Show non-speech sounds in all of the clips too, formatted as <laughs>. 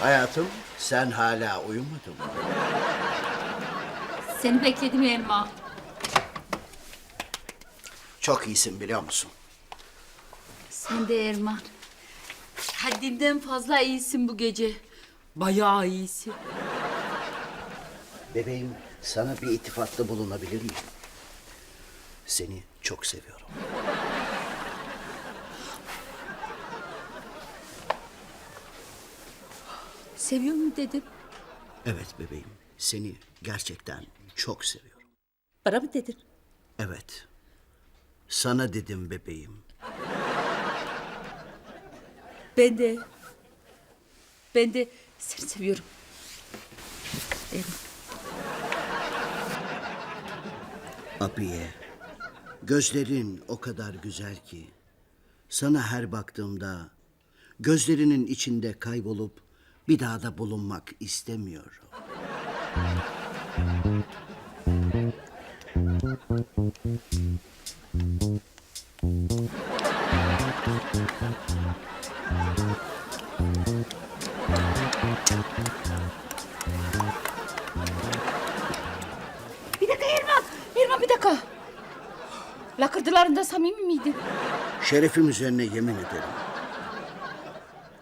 Hayatım sen hala uyumadın mı? Seni bekledim Erman. Çok iyisin biliyor musun? Sen de Erman. Haddinden fazla iyisin bu gece. Bayağı iyisin. Bebeğim sana bir iltifatta bulunabilir miyim? Seni çok seviyorum. Seviyor mu dedim. Evet bebeğim seni gerçekten çok seviyorum. Bana mı dedin? Evet. Sana dedim bebeğim. Ben de. Ben de seni seviyorum. Erman. Abiye, gözlerin o kadar güzel ki sana her baktığımda gözlerinin içinde kaybolup bir daha da bulunmak istemiyorum. Bir dakika Erman. Erman bir dakika. Lakırdılarında samimi miydin? Şerefim üzerine yemin ederim.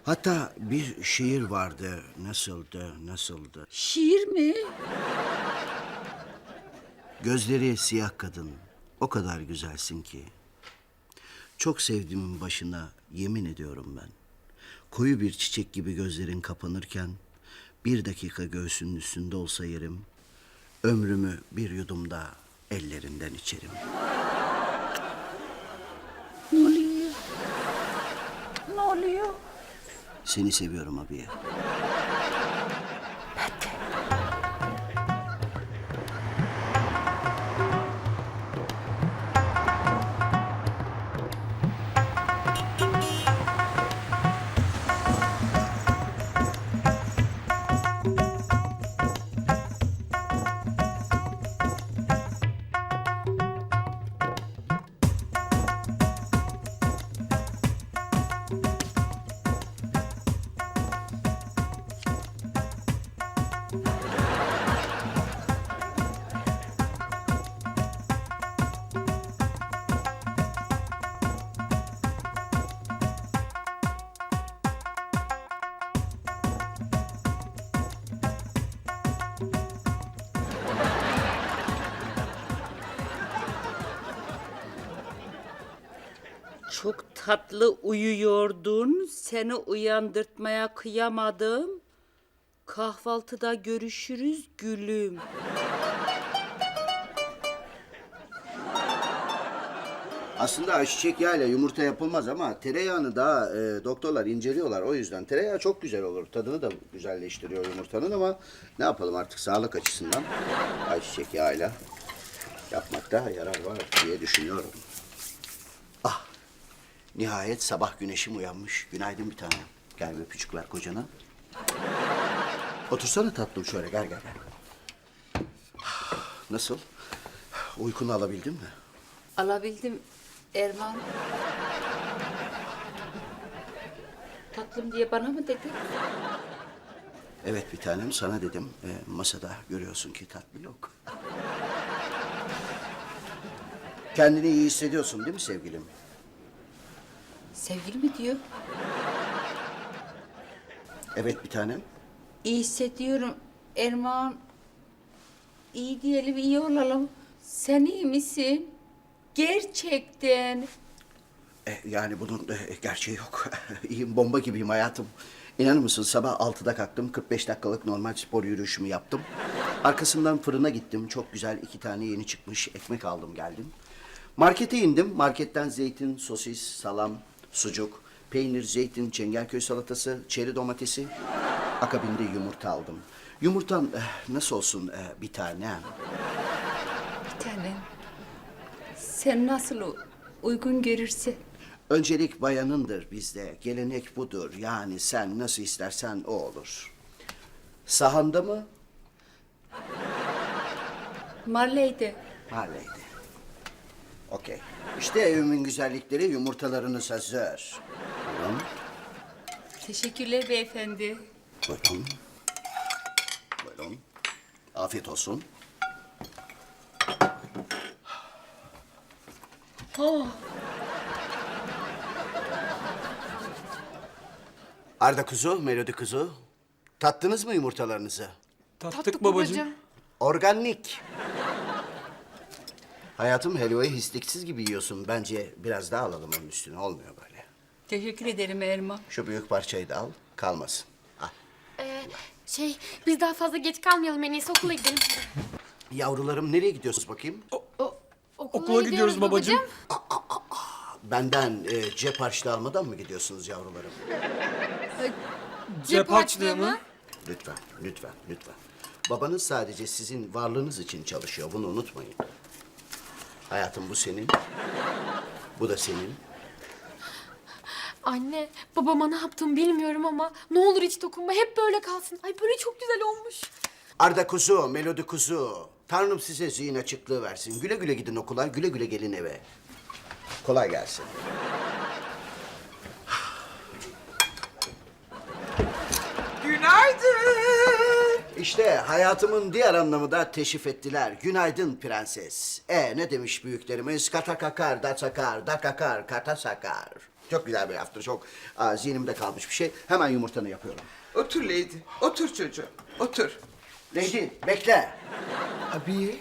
Hatta bir şiir vardı. Nasıldı, nasıldı? Şiir mi? Gözleri siyah kadın. O kadar güzelsin ki. Çok sevdiğimin başına yemin ediyorum ben. Koyu bir çiçek gibi gözlerin kapanırken bir dakika göğsünün üstünde olsa yerim. Ömrümü bir yudumda ellerinden içerim. Ne oluyor? Ne oluyor? Seni seviyorum abiye. Çok tatlı uyuyordun. Seni uyandırtmaya kıyamadım. Kahvaltıda görüşürüz gülüm. Aslında ayçiçek yağıyla yumurta yapılmaz ama tereyağını daha e, doktorlar inceliyorlar. O yüzden tereyağı çok güzel olur. Tadını da güzelleştiriyor yumurtanın ama ne yapalım artık sağlık açısından ayçiçek yağıyla yapmakta yarar var diye düşünüyorum. Nihayet sabah güneşim uyanmış. Günaydın bir tanem. Gel bir öpücük ver kocana. Otursana tatlım şöyle gel gel. gel. Nasıl? Uykunu alabildin mi? Alabildim Erman. Tatlım diye bana mı dedin? Evet bir tanem sana dedim. Ee, masada görüyorsun ki tatlı yok. Kendini iyi hissediyorsun değil mi sevgilim? Sevgili mi diyor? Evet bir tanem. İyi hissediyorum Erman. İyi diyelim, iyi olalım. Sen iyi misin? Gerçekten. E, yani bunun e, gerçeği yok. <laughs> İyiyim bomba gibiyim hayatım. İnanır mısın sabah 6'da kalktım 45 dakikalık normal spor yürüyüşümü yaptım. Arkasından fırına gittim. Çok güzel iki tane yeni çıkmış ekmek aldım geldim. Markete indim. Marketten zeytin, sosis, salam, sucuk, peynir, zeytin, çengelköy salatası, çeri domatesi. Akabinde yumurta aldım. Yumurtan eh, nasıl olsun eh, bir tane? Bir tanem. Sen nasıl u- uygun görürse. Öncelik bayanındır bizde. Gelenek budur. Yani sen nasıl istersen o olur. Sahanda mı? Marley'de. Harley'de. Okey. İşte evimin güzellikleri yumurtalarınız hazır. Buyurun. Teşekkürler beyefendi. Buyurun. Buyurun. Afiyet olsun. Arda kuzu, Melodi kuzu. Tattınız mı yumurtalarınızı? Tattık, babacığım. Organik. Hayatım helvayı histiksiz gibi yiyorsun. Bence biraz daha alalım onun üstüne. Olmuyor böyle. Teşekkür ederim Erman. Şu büyük parçayı da al. Kalmasın. Al. Ee, şey, biz daha fazla geç kalmayalım en iyisi okula gidelim. Yavrularım nereye gidiyorsunuz bakayım? O, Okula gidiyoruz babacığım. Benden e, cep harçlığı almadan mı gidiyorsunuz yavrularım? Cep harçlığı mı? Lütfen, lütfen, lütfen. Babanız sadece sizin varlığınız için çalışıyor. Bunu unutmayın. Hayatım bu senin. Bu da senin. Anne, babama ne yaptığımı bilmiyorum ama ne olur hiç dokunma. Hep böyle kalsın. Ay böyle çok güzel olmuş. Arda kuzu, Melodi kuzu. Tanrım size zihin açıklığı versin. Güle güle gidin okula, güle güle gelin eve. Kolay gelsin. Günaydın. İşte hayatımın diğer anlamı da teşrif ettiler. Günaydın prenses. E ne demiş büyüklerimiz? Kata kakar, da sakar, da kakar, kata sakar. Çok güzel bir laftır, çok aa, zihnimde kalmış bir şey. Hemen yumurtanı yapıyorum. Otur Lady. Otur çocuğum. Otur. Lady, bekle. Abi.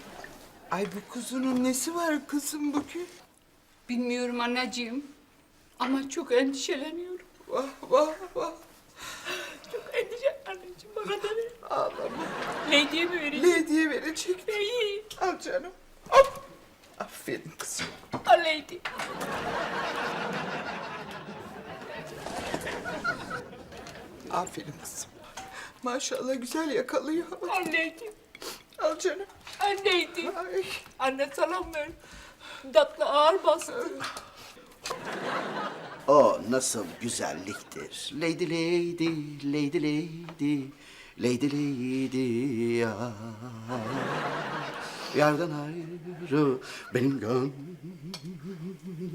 Ay bu kuzunun nesi var kızım bugün? Bilmiyorum anneciğim. Ama çok endişeleniyorum. Vah vah vah. Çok endişe da ver. Ağlama. Lady'ye mi vereyim? Lady'ye verecek. İyi. Al canım. Hop. Aferin kızım. Al Lady. Aferin kızım. Maşallah güzel yakalıyor. Al Lady. Al canım. Al Lady. Ay. Anne selam ver. Tatlı ağır bastı. O nasıl güzelliktir. Lady, lady, lady, lady, lady, lady ya. Yardan ayrı benim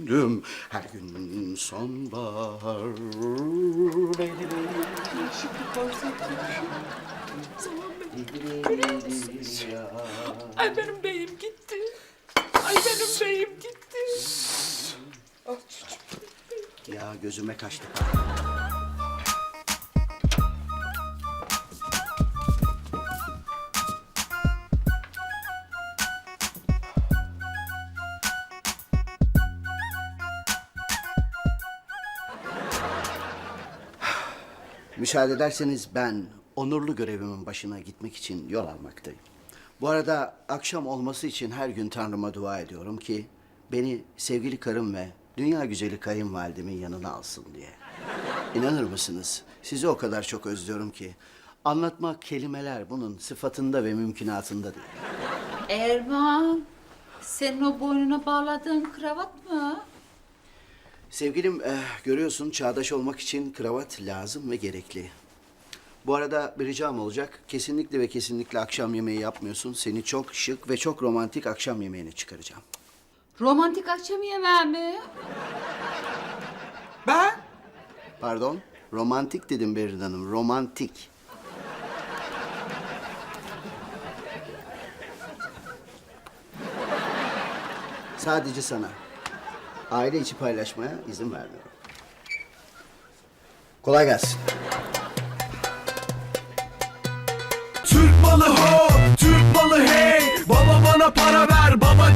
gönlüm her gün sonbahar. Lady, lady, lady ya. Ay benim beyim gitti. Ay benim beyim gitti. Al çocuğum. Gözüme kaçtı. Müsaade ederseniz ben onurlu görevimin başına gitmek için yol almaktayım. Bu arada akşam olması için her gün Tanrıma dua ediyorum ki beni sevgili karım ve dünya güzeli kayınvalidemin yanına alsın diye. İnanır mısınız? Sizi o kadar çok özlüyorum ki anlatmak kelimeler bunun sıfatında ve mümkünatında değil. Erman, senin o boynuna bağladığın kravat mı? Sevgilim eh, görüyorsun çağdaş olmak için kravat lazım ve gerekli. Bu arada bir ricam olacak. Kesinlikle ve kesinlikle akşam yemeği yapmıyorsun. Seni çok şık ve çok romantik akşam yemeğine çıkaracağım. Romantik akşam yemeği mi? Ben? Pardon? Romantik dedim Berin Hanım. Romantik. Sadece sana. Aile içi paylaşmaya izin vermiyorum. Kolay gelsin. Türk malı ho, Türk malı hey Baba bana para ver, baba